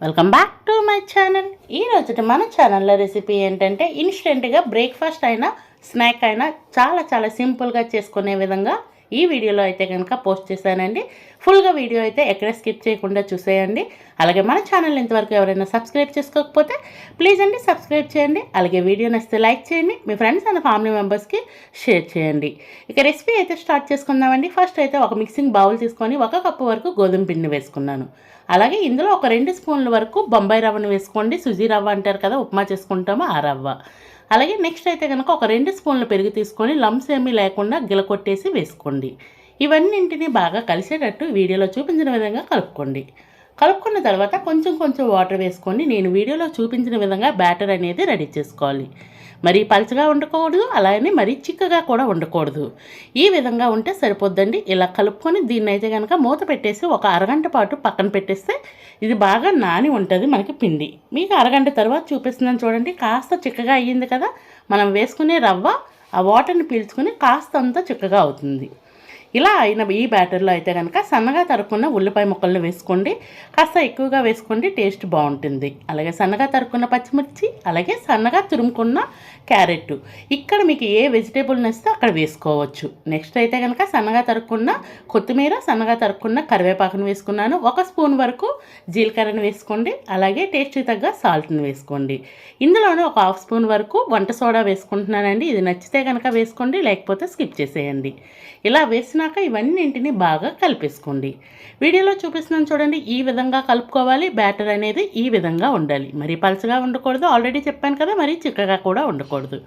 Welcome back to my channel ఈ రోజు మన ఛానల్లో రెసిపీ ఏంటంటే ఇన్స్టెంట్గా బ్రేక్ఫాస్ట్ అయినా స్నాక్ అయినా చాలా చాలా సింపుల్గా చేసుకునే విధంగా ఈ వీడియోలో అయితే కనుక పోస్ట్ చేశానండి. ఫుల్గా వీడియో అయితే ఎక్కడ స్కిప్ చేయకుండా చూసేయండి. అలాగే మన ఛానల్ ఇంతవరకు ఎవరైనా సబ్స్క్రైబ్ చేసుకోకపోతే ప్లీజ్ అండి సబ్స్క్రైబ్ చేయండి. అలాగే వీడియో నచ్చితే లైక్ చేయండి. మీ ఫ్రెండ్స్ అండ్ ఫ్యామిలీ మెంబర్స్కి షేర్ చేయండి. ఇక రెసిపీ అయితే స్టార్ట్ చేసుకుందామండి. ఫస్ట్ అయితే ఒక మిక్సింగ్ బౌల్ తీసుకొని ఒక కప్పు వరకు గోధుమ పిండి వేసుకున్నాను. అలాగే ఇందులో ఒక రెండు స్పూన్ల వరకు బొంబాయి రవ్వను వేసుకోండి. సుజీ రవ్వ అంటారు కదా ఉప్మా చేసుకుంటామో ఆ రవ్వ. అలాగే నెక్స్ట్ అయితే కనుక ఒక రెండు స్పూన్లు పెరుగు తీసుకొని లంప్స్ ఏమీ లేకుండా గిలకొట్టేసి వేసుకోండి. ఇవన్నింటినీ బాగా కలిసేటట్టు వీడియోలో చూపించిన విధంగా కలుపుకోండి. కలుపుకున్న తర్వాత కొంచెం కొంచెం వాటర్ వేసుకొని నేను వీడియోలో చూపించిన విధంగా బ్యాటర్ అనేది రెడీ చేసుకోవాలి. మరీ పలుచగా ఉండకూడదు అలానే మరీ చిక్కగా కూడా ఉండకూడదు. ఈ విధంగా ఉంటే సరిపోద్దండి. ఇలా కలుపుకొని దీన్ని అయితే కనుక మూత పెట్టేసి ఒక అరగంట పాటు పక్కన పెట్టేస్తే ఇది బాగా నాని ఉంటుంది మనకి పిండి. మీకు అరగంట తర్వాత చూపిస్తున్నాను చూడండి. కాస్త చిక్కగా అయ్యింది కదా మనం వేసుకునే రవ్వ ఆ వాటర్ని పీల్చుకుని కాస్త అంతా చిక్కగా అవుతుంది. ఇలా అయిన ఈ బ్యాటర్లో అయితే కనుక సన్నగా తరుక్కున్న ఉల్లిపాయ ముక్కలను వేసుకోండి. కాస్త ఎక్కువగా వేసుకోండి టేస్ట్ బాగుంటుంది. అలాగే సన్నగా తరుక్కున్న పచ్చిమిర్చి అలాగే సన్నగా తురుముకున్న క్యారెట్. ఇక్కడ మీకు ఏ వెజిటేబుల్ నచ్చితే అక్కడ వేసుకోవచ్చు. నెక్స్ట్ అయితే కనుక సన్నగా తరుక్కున్న కొత్తిమీర సన్నగా తరుక్కున్న కరివేపాకును వేసుకున్నాను. ఒక స్పూన్ వరకు జీలకర్రను వేసుకోండి. అలాగే టేస్ట్ తగ్గ సాల్ట్ని వేసుకోండి. ఇందులోనే ఒక హాఫ్ స్పూన్ వరకు వంట సోడా వేసుకుంటున్నానండి. ఇది నచ్చితే కనుక వేసుకోండి లేకపోతే స్కిప్ చేసేయండి. ఇలా వేసినాక ఇవన్నింటిని బాగా కలిపేసుకోండి. వీడియోలో చూపిస్తున్నాను చూడండి ఈ విధంగా కలుపుకోవాలి. బ్యాటర్ అనేది ఈ విధంగా ఉండాలి. మరి పలచగా ఉండకూడదు. ఆల్రెడీ చెప్పాను కదా మరి చిక్కగా కూడా ఉండకూడదు.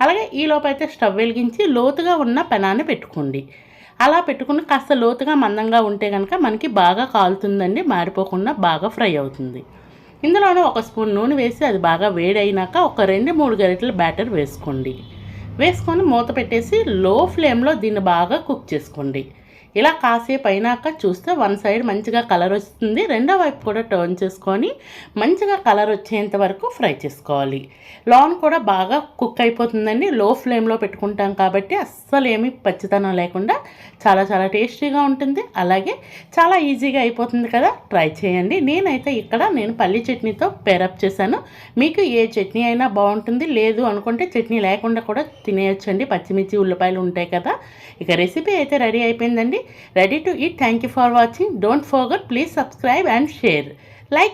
అలాగే ఈ లోపైతే స్టవ్ వెలిగించి లోతుగా ఉన్న పెనాన్ని పెట్టుకోండి. అలా పెట్టుకుని కాస్త లోతుగా మందంగా ఉంటే కనుక మనకి బాగా కాలుతుందండి మారిపోకుండా బాగా ఫ్రై అవుతుంది. ఇందులోనే ఒక స్పూన్ నూనె వేసి అది బాగా వేడైనాక ఒక రెండు మూడు గరిటెల బ్యాటర్ వేసుకోండి. వేసుకొని మూత పెట్టేసి లో ఫ్లేమ్లో దీన్ని బాగా కుక్ చేసుకోండి. ఇలా కాసేపు అయినాక చూస్తే వన్ సైడ్ మంచిగా కలర్ వస్తుంది. రెండో వైపు కూడా టర్న్ చేసుకొని మంచిగా కలర్ వచ్చేంత వరకు ఫ్రై చేసుకోవాలి. లాన్ కూడా బాగా కుక్ అయిపోతుందండి. లో ఫ్లేమ్లో పెట్టుకుంటాం కాబట్టి అస్సలు ఏమి పచ్చితనం లేకుండా చాలా చాలా టేస్టీగా ఉంటుంది. అలాగే చాలా ఈజీగా అయిపోతుంది కదా. ట్రై చేయండి. నేనైతే ఇక్కడ నేను పల్లి చట్నీతో పేరప్ చేశాను. మీకు ఏ చట్నీ అయినా బాగుంటుంది. లేదు అనుకుంటే చట్నీ లేకుండా కూడా తినేయొచ్చండి. పచ్చిమిర్చి ఉల్లిపాయలు ఉంటాయి కదా. ఇక రెసిపీ అయితే రెడీ అయిపోయిందండి. Ready to eat thank you for watching don't forget please subscribe and share like